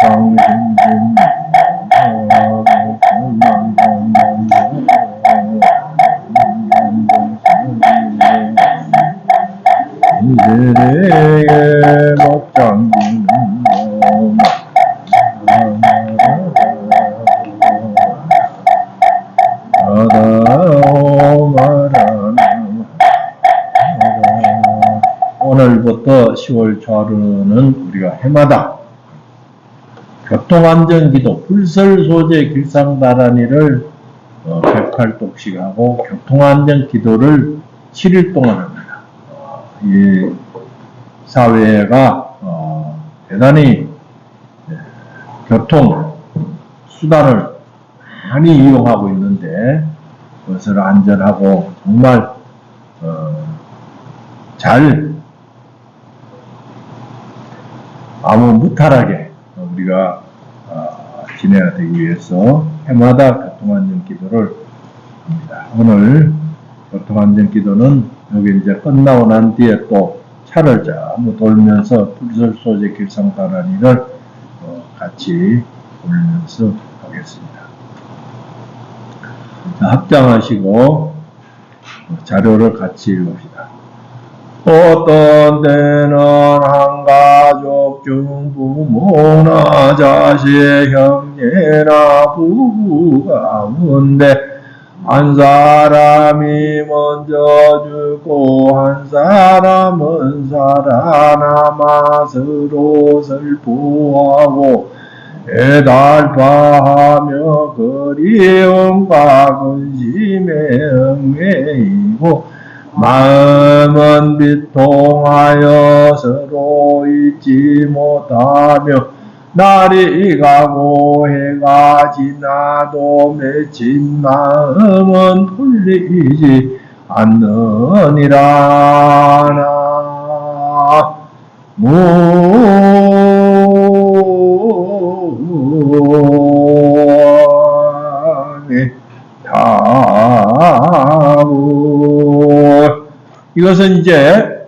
상심심 이들에게 목장기는 오늘부터 10월 초하루는 우리가 해마다 교통안전기도 불설 소재 길상다란이를 어, 108독씩 하고 교통안전기도를 7일 동안 합니다. 어, 이 사회가 어, 대단히 네, 교통 수단을 많이 이용하고 있는데 그것을 안전하고 정말 어, 잘 아무 무탈하게 우리가 어, 지내야 되기 위해서 해마다 교통안전 기도를 합니다. 오늘 교통안전 기도는 여기 이제 끝나고 난 뒤에 또 차를 전부 돌면서 불설 소재 길상다란이를 어, 같이 돌면서 하겠습니다. 자, 합장하시고 자료를 같이 읽읍시다. 어떤 때는 한 가족 중 부모나 자식, 형제나 부부 가운데 한 사람이 먼저 죽고 한 사람은 살아남아 서로 슬퍼하고 애달파하며 그리움과 근심에 얽매이고 마음은 비통하여 서로 잊지 못하며 날이 가고 해가 지나도 맺힌 마음은 풀리지 않느니라 무에 이것은 이제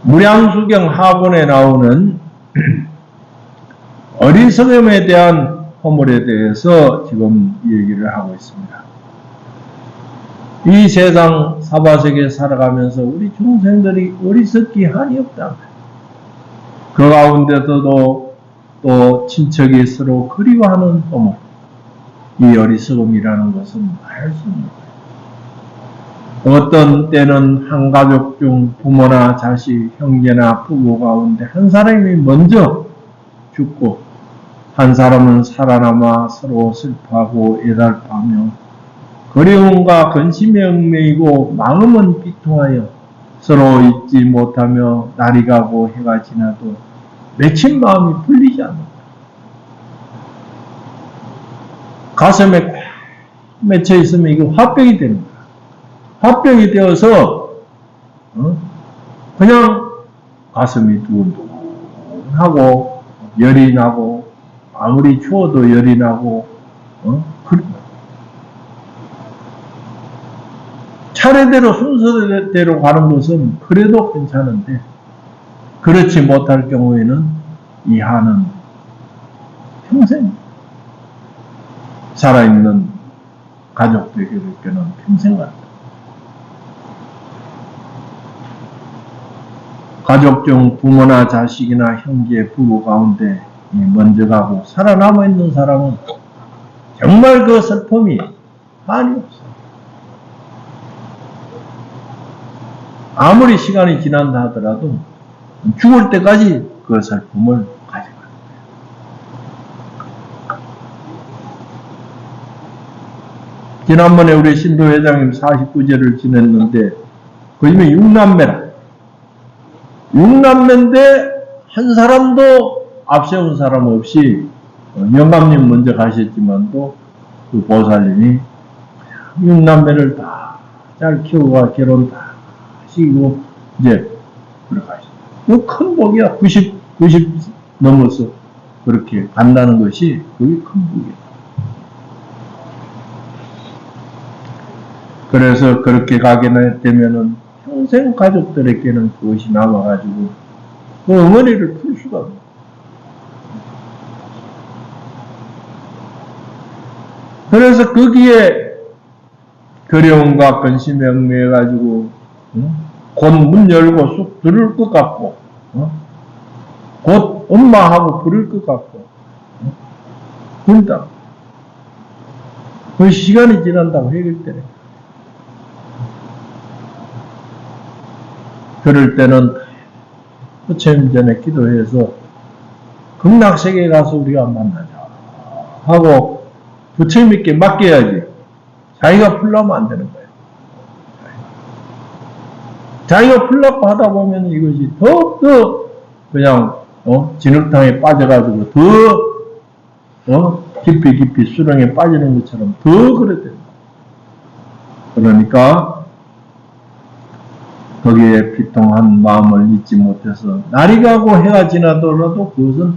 무량수경 하본에 나오는 어리석음에 대한 허물에 대해서 지금 얘기를 하고 있습니다. 이 세상 사바세계 살아가면서 우리 중생들이 어리석기 한이 없다. 그 가운데서도 또 친척이 서로 그리워하는 허물. 이 어리석음이라는 것은 말할 수 없는 거예요. 어떤 때는 한 가족 중 부모나 자식, 형제나 부부 가운데 한 사람이 먼저 죽고 한 사람은 살아남아 서로 슬퍼하고 애달파며 그리움과 근심에 얽매이고 마음은 비통하여 서로 잊지 못하며 날이 가고 해가 지나도 맺힌 마음이 풀리지 않는다. 가슴에 꽉 맺혀 있으면 이거 화병이 거 야. 화병이 되어서 어? 그냥 가슴이 두근두근하고 열이 나고 아무리 추워도 열이 나고 어? 그, 차례대로 순서대로 가는 것은 그래도 괜찮은데 그렇지 못할 경우에는 이 한은 평생 살아있는 가족들에게는 평생 간다. 가족 중 부모나 자식이나 형제, 부부 가운데 먼저 가고 살아남아 있는 사람은 정말 그 슬픔이 한이 없어. 아무리 시간이 지난다 하더라도 죽을 때까지 그 슬픔을 가져가. 지난번에 우리 신도 회장님 49제를 지냈는데 그 중에 6남매라. 6남매인데 한 사람도 앞세운 사람 없이 영감님 먼저 가셨지만도 그 보살님이 6남매를 다 잘 키우고 결혼 다 하시고 이제 들어가셨어요. 큰 복이야. 90, 90 넘어서 그렇게 간다는 것이 그게 큰 복이야. 그래서 그렇게 가게 되면은 평생 가족들에게는 그것이 남아가지고 그 어머니를 풀 수가 없어. 그래서 거기에 그리움과 근심이 얽매여가지고 곧문 열고 쑥 들을 것 같고 어? 곧 엄마하고 부를 것 같고 어? 그런다. 그 시간이 지난다고 해결되네. 그럴 때는 부처님 전에 기도해서 극락세계에 가서 우리가 만나자 하고 부처님께 맡겨야지 자기가 풀려면 안 되는 거예요. 자기가 풀려고 하다 보면 이것이 더욱더 그냥 어? 진흙탕에 빠져가지고 더 어? 깊이 깊이 수렁에 빠지는 것처럼 더 그래 된다. 그러니까 거기에 비통한 마음을 잊지 못해서 날이 가고 해가 지나더라도 그것은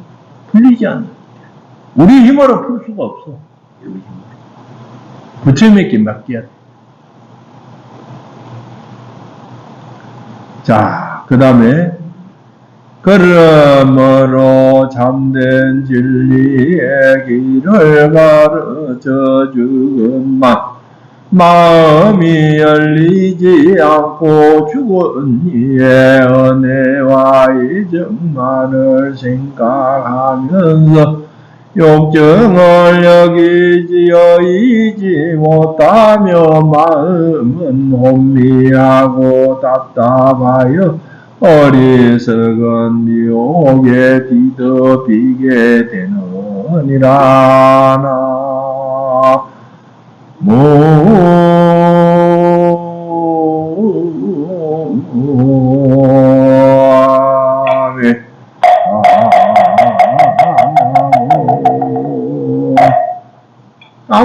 풀리지 않는 우리 힘으로 풀 수가 없어. 우리 힘으로. 부처님에게 맡겨야 돼. 자, 그 다음에 그러므로 참된 진리의 길을 가르쳐 주건만 마음이 열리지 않고 죽은 이의 은혜와 이정만을 생각하면서 욕정을 여기지 여의지 못하며 마음은 혼미하고 답답하여 어리석은 미혹에 뒤덮이게 되느니라 나. 모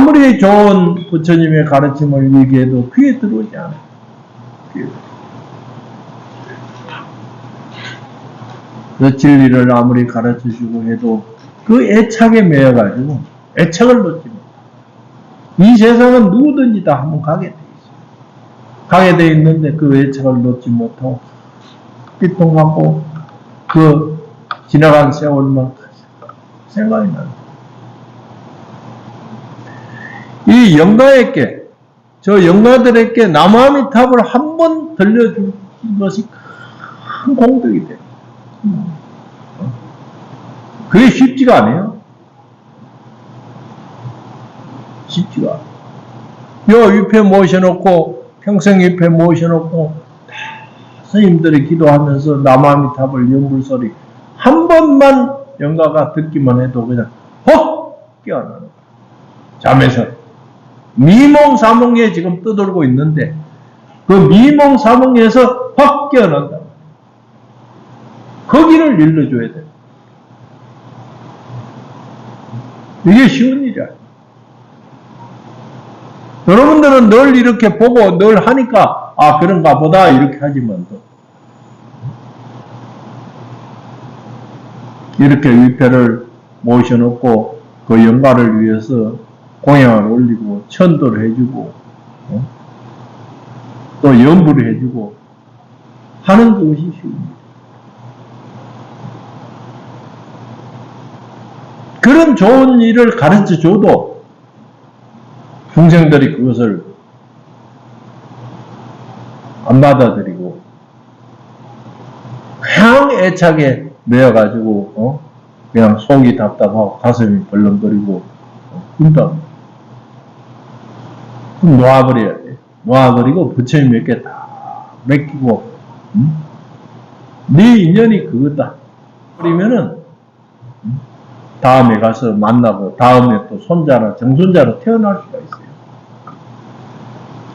아무리 좋은 부처님의 가르침을 얘기해도 귀에 들어오지 않아요. 그 진리를 아무리 가르쳐 주고 해도 그 애착에 매여가지고 애착을 놓지 못해. 이 세상은 누구든지 다 한번 가게 돼 있어요. 가게 돼 있는데 그 애착을 놓지 못하고 삐통하고 그 지나간 세월만 생각이 나요. 이 영가에게 저 영가들에게 남아미탑을 한 번 들려준 것이 큰 공덕이 돼요. 그게 쉽지가 않아요. 쉽지가 않아요. 요 위패 모셔놓고 평생 위패 모셔놓고 다 스님들이 기도하면서 남아미탑을 연불 소리 한 번만 영가가 듣기만 해도 그냥 헉 깨어나는 거야. 잠에서 미몽사몽에 지금 떠돌고 있는데 그 미몽사몽에서 확 깨어난다. 거기를 일러줘야 돼. 이게 쉬운 일이 아니야. 여러분들은 늘 이렇게 보고 늘 하니까 아 그런가 보다 이렇게 하지만 또 이렇게 위패를 모셔놓고 그 영가를 위해서 공양을 올리고 천도를 해주고 어? 또 연부를 해주고 하는 것이 쉬웁니다. 그런 좋은 일을 가르쳐 줘도 중생들이 그것을 안 받아들이고 그냥 애착에 매여가지고 어? 그냥 속이 답답하고 가슴이 벌렁거리고 어? 군다. 놓아버려야 돼. 놓아버리고 부처님에게 다 맡기고 음? 네 인연이 그거다. 그러면은 음? 다음에 가서 만나고 다음에 또 손자나 정손자로 태어날 수가 있어요.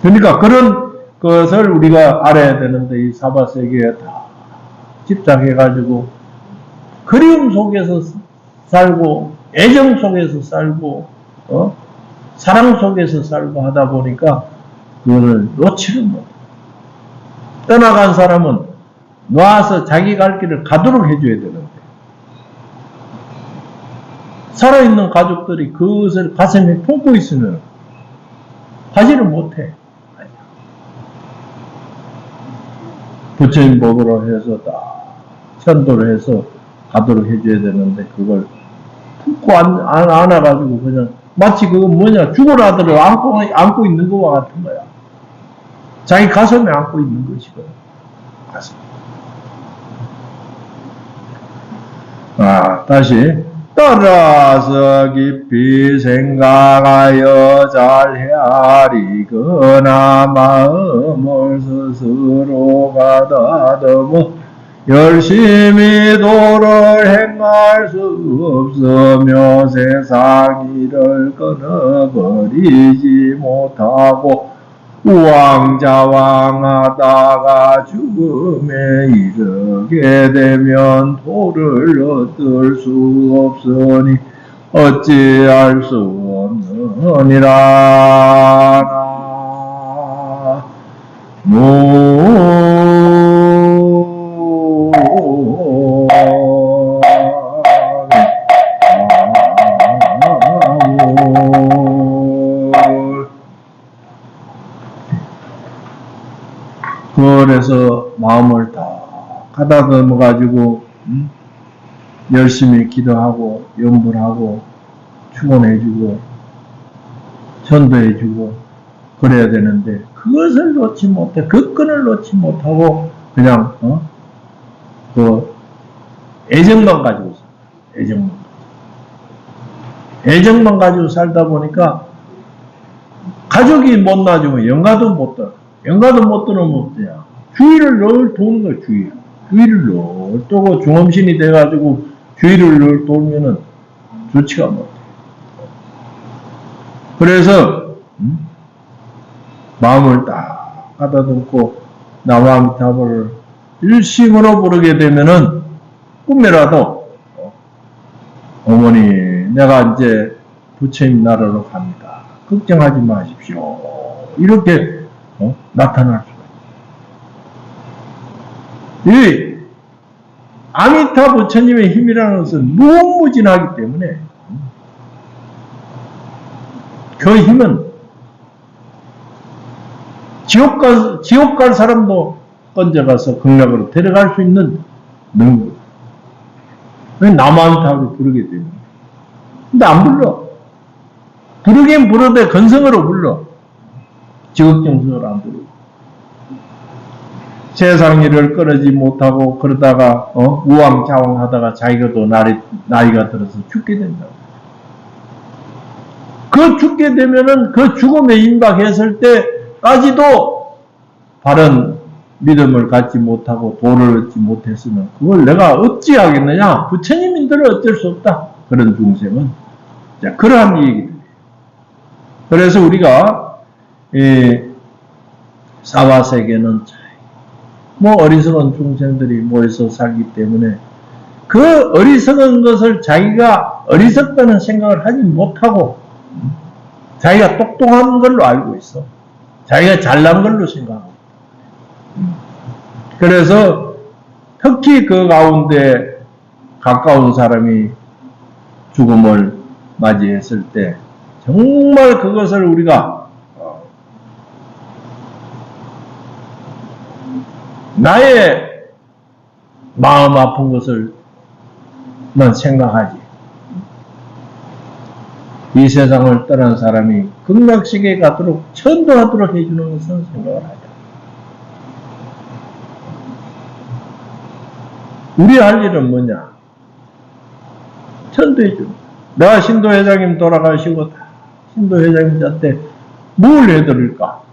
그러니까 그런 것을 우리가 알아야 되는데 이 사바 세계에 다 집착해 가지고 그리움 속에서 살고 애정 속에서 살고 어? 사랑 속에서 살고 하다 보니까 그거를 놓지를 못. 떠나간 사람은 놔서 자기 갈 길을 가도록 해줘야 되는데 살아있는 가족들이 그것을 가슴에 품고 있으면 하지를 못해. 부처님 법으로 해서 다 천도를 해서 가도록 해줘야 되는데 그걸 품고 안, 안, 안아가지고 그냥 마치 그거 뭐냐 죽을 아들을 안고, 안고 있는 거와 같은 거야. 자기 가슴에 안고 있는 것이거든. 가슴. 아, 다시. 따라서 깊이 생각하여 잘 헤아리거나 마음을 스스로 가다듬어 열심히 도를 행할 수 없으며 세상 일을 끊어버리지 못하고 우왕좌왕하다가 죽음에 이르게 되면 도를 얻을 수 없으니 어찌할 수 없느니라 가다듬어 가지고 음? 열심히 기도하고 염불하고 축원해주고 전도해주고 그래야 되는데 그것을 놓지 못해 그 끈을 놓지 못하고 그냥 어? 그 애정만 가지고 살아 애정만. 애정만 가지고 살다 보니까 가족이 못 놔주면 영가도 못 들어 영가도 못 들으면 어때야 주의를 늘 도는 거야 주의 주의를 늘 도고 중엄신이 돼가지고 주의를 늘 돌면은 좋지가 못해 그래서 음? 마음을 딱 가다듬고 나와미타불을 일심으로 부르게 되면은 꿈에라도 어, 어머니 내가 이제 부처님 나라로 갑니다. 걱정하지 마십시오. 이렇게 어, 나타날 있어요. 이 아미타 부처님의 힘이라는 것은 무궁무진하기 때문에 그 힘은 지옥 갈, 지옥 갈 사람도 건져가서 극락으로 데려갈 수 있는 능력. 남한타로 부르게 됩니다. 근데 안 불러. 부르긴 부르되 건성으로 불러. 지극정성으로 안 부르고. 세상 일을 끌어지 못하고 그러다가 어? 우왕좌왕 하다가 자기가 또 나이, 나이가 들어서 죽게 된다. 그 죽게 되면은 그 죽음에 임박했을 때까지도 바른 믿음을 갖지 못하고 도를 얻지 못했으면 그걸 내가 어찌 하겠느냐? 부처님인들은 어쩔 수 없다. 그런 중생은. 자, 그러한 얘기입니다. 그래서 우리가, 이, 사화세계는 뭐 어리석은 중생들이 모여서 살기 때문에 그 어리석은 것을 자기가 어리석다는 생각을 하지 못하고 자기가 똑똑한 걸로 알고 있어. 자기가 잘난 걸로 생각하고. 그래서 특히 그 가운데 가까운 사람이 죽음을 맞이했을 때 정말 그것을 우리가 어, 나의 마음 아픈 것을 만 생각하지. 이 세상을 떠난 사람이 극락식에 가도록 천도하도록 해주는 것은 생각을 하자. 우리 할 일은 뭐냐? 천도해주는 내가 신도회장님 돌아가시고 신도회장님 한테 뭘 해드릴까?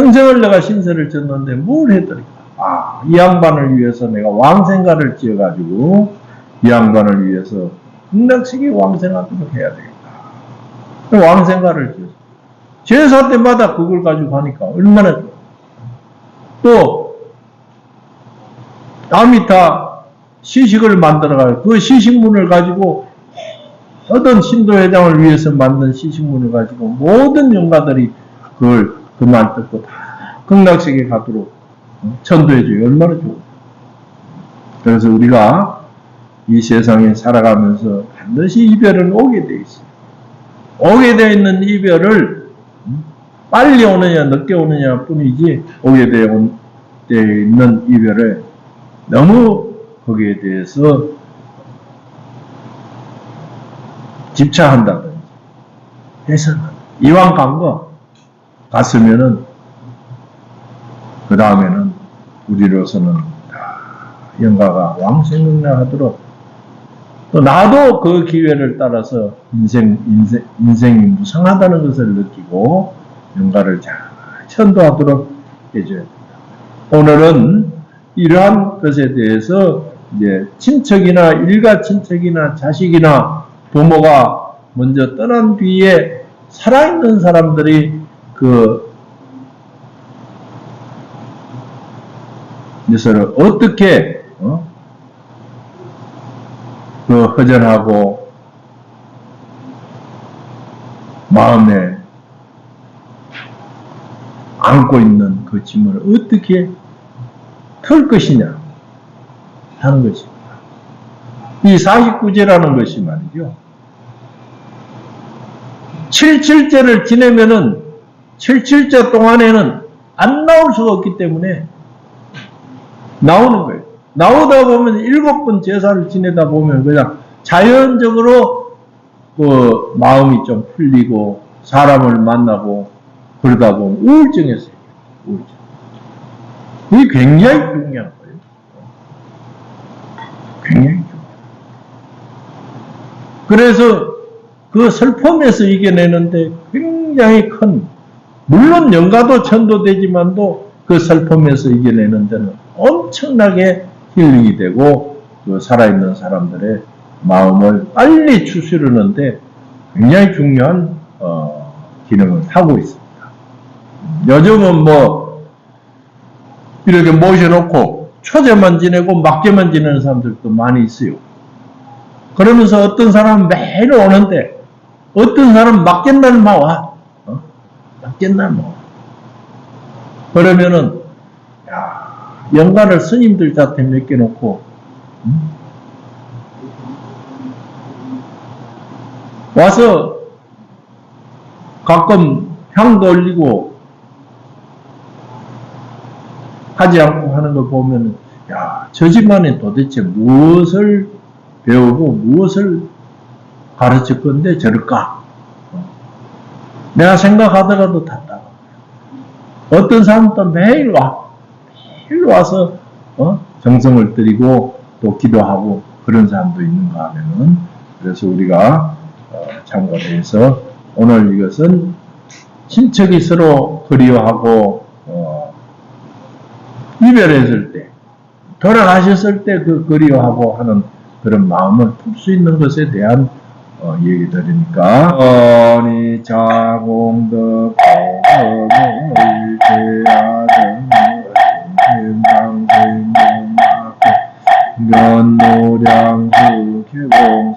평생을 내가 신세를 졌는데 뭘 해드릴까? 아, 이 양반을 위해서 내가 왕생가를 지어가지고 이 양반을 위해서 극락식이 왕생하도록 해야 되겠다. 왕생가를 지었어. 제사 때마다 그걸 가지고 하니까 얼마나 좋아. 또 아미타 시식을 만들어가지고 그 시식문을 가지고 어떤 신도회장을 위해서 만든 시식문을 가지고 모든 영가들이 그걸 그만 듣고 다 극락식에 가도록 천도해줘요. 얼마나 좋아. 그래서 우리가 이 세상에 살아가면서 반드시 이별은 오게 돼 있어요. 오게 돼 있는 이별을 빨리 오느냐 늦게 오느냐 뿐이지 오게 돼 있는 이별을 너무 거기에 대해서 집착한다든지 해서는 이왕 간 거 갔으면은 그 다음에는 우리로서는 다 영가가 왕생각나하도록 또 나도 그 기회를 따라서 인생, 인생, 인생이 무상하다는 것을 느끼고 영가를 잘 천도하도록 해줘야 된다. 오늘은 이러한 것에 대해서 이제 친척이나 일가 친척이나 자식이나 부모가 먼저 떠난 뒤에 살아있는 사람들이 그 이것을 어떻게 어? 그 허전하고 마음에 안고 있는 그 짐을 어떻게 털 것이냐 하는 것입니다. 이 49제라는 것이 말이죠. 77제를 지내면은 77제 동안에는 안 나올 수가 없기 때문에 나오는 거예요. 나오다 보면 일곱 번 제사를 지내다 보면 그냥 자연적으로 그 마음이 좀 풀리고 사람을 만나고 그러다 보면 우울증에 서요 우울증. 이게 굉장히 중요한 거예요. 굉장히 중요해요. 그래서 그 슬픔에서 이겨내는데 굉장히 큰, 물론 영가도 천도되지만도 그 슬픔에서 이겨내는 데는 엄청나게 힐링이 되고 그 살아있는 사람들의 마음을 빨리 추스르는데 굉장히 중요한 어, 기능을 하고 있습니다. 요즘은 뭐 이렇게 모셔놓고 초제만 지내고 막제만 지내는 사람들도 많이 있어요. 그러면서 어떤 사람은 매일 오는데 어떤 사람은 막get날만 와. 어? 막get날만 와. 그러면은 야, 연간을 스님들 자태 맡겨놓고 음? 와서 가끔 향도 올리고 하지 않고 하는 걸 보면 야, 저 집안에 도대체 무엇을 배우고 무엇을 가르칠 건데 저럴까? 내가 생각하더라도 답답. 어떤 사람도 매일 와. 매일 와서 어? 정성을 들이고 또 기도하고 그런 사람도 있는가 하면은 그래서 우리가 어, 참고해서 오늘 이것은 친척이 서로 그리워하고 어, 이별했을 때 돌아가셨을 때 그 그리워하고 하는 그런 마음을 풀 수 있는 것에 대한 어, 얘기들이니까 어니 자공덕 공덕을 제하등 금강생명마고 연노량수 개공사